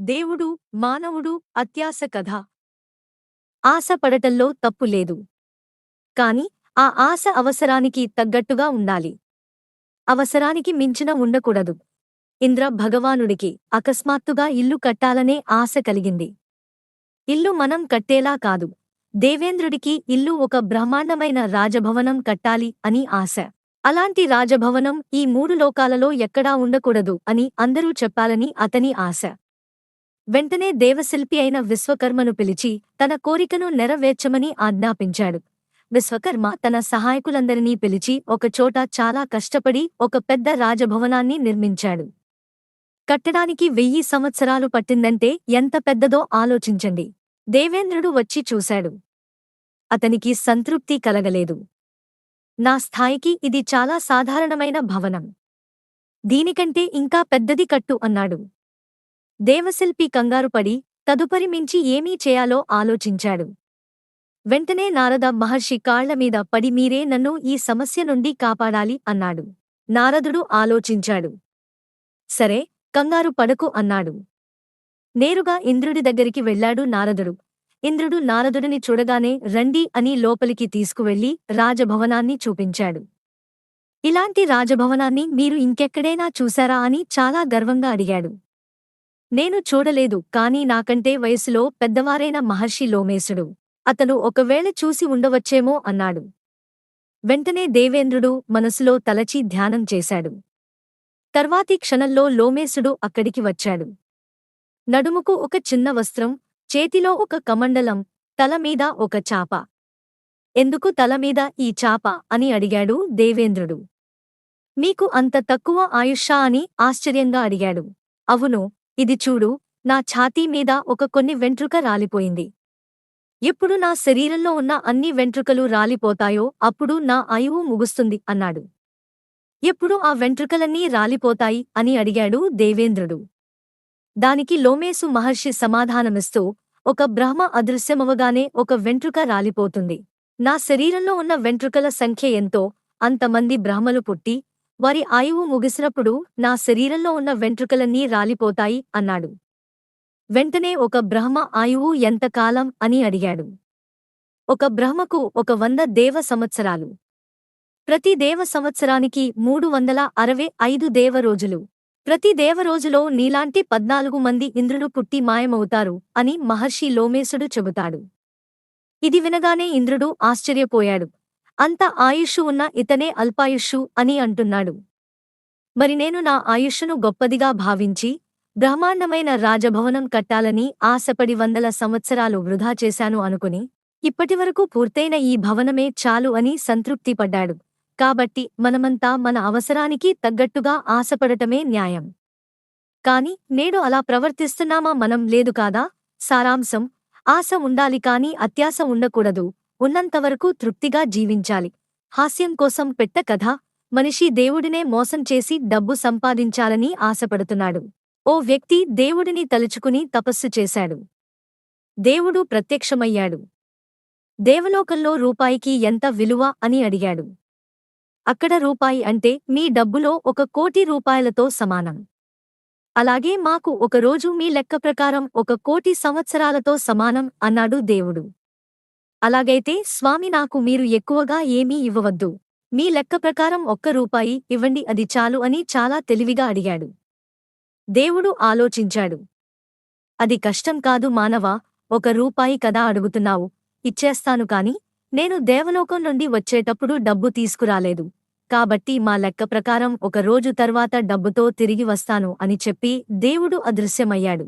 దేవుడు మానవుడు అత్యాశ కథ. ఆశపడటంలో తప్పు లేదు. కాని ఆ ఆశ అవసరానికి తగ్గట్టుగా ఉండాలి. అవసరానికి మించిన ఉండకూడదు. ఇంద్ర భగవానుడికి అకస్మాత్తుగా ఇల్లు కట్టాలనే ఆశ కలిగింది. ఇల్లు మనం కట్టేలా కాదు. దేవేంద్రుడికి ఇల్లు ఒక బ్రహ్మాండమైన రాజభవనం కట్టాలి అని ఆశ. అలాంటి రాజభవనం ఈ మూడు లోకాలలో ఎక్కడా ఉండకూడదు అని అందరూ చెప్పాలని అతని ఆశ. వెంటనే దేవశిల్పి అయిన విశ్వకర్మను పిలిచి తన కోరికను నెరవేర్చమని ఆజ్ఞాపించాడు. విశ్వకర్మ తన సహాయకులందరినీ పిలిచి ఒకచోట చాలా కష్టపడి ఒక పెద్ద రాజభవనాన్ని నిర్మించాడు. కట్టడానికి వెయ్యి సంవత్సరాలు పట్టిందంటే ఎంత పెద్దదో ఆలోచించండి. దేవేంద్రుడు వచ్చి చూశాడు. అతనికి సంతృప్తి కలగలేదు. నా స్థాయికి ఇది చాలా సాధారణమైన భవనం. దీనికంటే ఇంకా పెద్దది కట్టు అన్నాడు. దేవశిల్పి కంగారుపడి తదుపరి మించి ఏమీ చేయాలో ఆలోచించాడు. వెంటనే నారద మహర్షి కాళ్ళమీద పడి మీరే నన్ను ఈ సమస్య నుండి కాపాడాలి అన్నాడు. నారదుడు ఆలోచించాడు. సరే కంగారు పడకు అన్నాడు. నేరుగా ఇంద్రుడి దగ్గరికి వెళ్ళాడు నారదుడు. ఇంద్రుడు నారదుడిని చూడగానే రండి అని లోపలికి తీసుకువెళ్ళి రాజభవనాన్ని చూపించాడు. ఇలాంటి రాజభవనాన్ని మీరు ఇంకెక్కడైనా చూశారా అని చాలా గర్వంగా అడిగాడు. నేను చూడలేదు కాని నాకంటే వయసులో పెద్దవారైన మహర్షి లోమేశుడు. అతను ఒకవేళ చూసి ఉండవచ్చేమో అన్నాడు. వెంటనే దేవేంద్రుడు మనసులో తలచి ధ్యానం చేశాడు. తర్వాతి క్షణంలో లోమేశుడు అక్కడికి వచ్చాడు. నడుముకు ఒక చిన్న వస్త్రం చేతిలో ఒక కమండలం తలమీద ఒక చాప. ఎందుకు తలమీద ఈ చాప అని అడిగాడు దేవేంద్రుడు. మీకు అంత తక్కువ ఆయుష్షా అని ఆశ్చర్యంగా అడిగాడు. అవును ఇది చూడు నా ఛాతీ మీద ఒక కొన్ని వెంట్రుక రాలిపోయింది. ఎప్పుడు నా శరీరంలో ఉన్న అన్ని వెంట్రుకలు రాలిపోతాయో అప్పుడు నా ఆయువు ముగుస్తుంది అన్నాడు. ఎప్పుడు ఆ వెంట్రుకలన్నీ రాలిపోతాయి అని అడిగాడు దేవేంద్రుడు. దానికి లోమేసు మహర్షి సమాధానమిస్తూ ఒక బ్రహ్మ అదృశ్యమవగానే ఒక వెంట్రుక రాలిపోతుంది. నా శరీరంలో ఉన్న వెంట్రుకల సంఖ్య ఎంతో అంతమంది బ్రహ్మలు పుట్టి వారి ఆయువు ముగిసినప్పుడు నా శరీరంలో ఉన్న వెంట్రుకలన్నీ రాలిపోతాయి అన్నాడు. వెంటనే ఒక బ్రహ్మ ఆయువు ఎంతకాలం అని అడిగాడు. ఒక బ్రహ్మకు ఒక వంద దేవ సంవత్సరాలు. ప్రతి దేవ సంవత్సరానికి మూడు వందల అరవై ఐదు దేవరోజులు ప్రతి దేవరోజులో నీలాంటి పద్నాలుగు మంది ఇంద్రుడు పుట్టి మాయమవుతారు అని మహర్షి లోమేశుడు చెబుతాడు. ఇది వినగానే ఇంద్రుడు ఆశ్చర్యపోయాడు. అంత ఆయుష్షు ఉన్న ఇతనే అల్పాయుష్షు అని అంటున్నాడు. మరి నేను నా ఆయుష్షును గొప్పదిగా భావించి బ్రహ్మాండమైన రాజభవనం కట్టాలని ఆశపడి వందల సంవత్సరాలు వృధా చేశాను అనుకుని ఇప్పటివరకు పూర్తయిన ఈ భవనమే చాలు అని సంతృప్తిపడ్డాడు. కాబట్టి మనమంతా మన అవసరానికి తగ్గట్టుగా ఆశపడటమే న్యాయం. కాని నేడు అలా ప్రవర్తిస్తున్నామా మనం లేదు కాదా? సారాంశం ఆశ ఉండాలి కాని అత్యాశ ఉండకూడదు. ఉన్నంతవరకు తృప్తిగా జీవించాలి. హాస్యం కోసం పెట్ట కథ మనిషి దేవుడినే మోసం చేసి డబ్బు సంపాదించాలని ఆశపడుతున్నాడు. ఓ వ్యక్తి దేవుడిని తలుచుకుని తపస్సు చేశాడు. దేవుడు ప్రత్యక్షమయ్యాడు. దేవలోకంలో రూపాయికి ఎంత విలువ అని అడిగాడు. అక్కడ రూపాయి అంటే మీ డబ్బులో ఒక కోటి రూపాయలతో సమానం. అలాగే మాకు ఒకరోజు మీ లెక్క ప్రకారం ఒక కోటి సంవత్సరాలతో సమానం అన్నాడు దేవుడు. అలాగైతే స్వామి నాకు మీరు ఎక్కువగా ఏమీ ఇవ్వవద్దు. మీ లెక్క ప్రకారం ఒక్క రూపాయి ఇవ్వండి అది చాలు అని చాలా తెలివిగా అడిగాడు. దేవుడు ఆలోచించాడు. అది కష్టం కాదు మానవా ఒక రూపాయి కదా అడుగుతున్నావు ఇచ్చేస్తాను కాని నేను దేవలోకం నుండి వచ్చేటప్పుడు డబ్బు తీసుకురాలేదు. కాబట్టి మా లెక్క ప్రకారం ఒక రోజు తర్వాత డబ్బుతో తిరిగి వస్తాను అని చెప్పి దేవుడు అదృశ్యమయ్యాడు.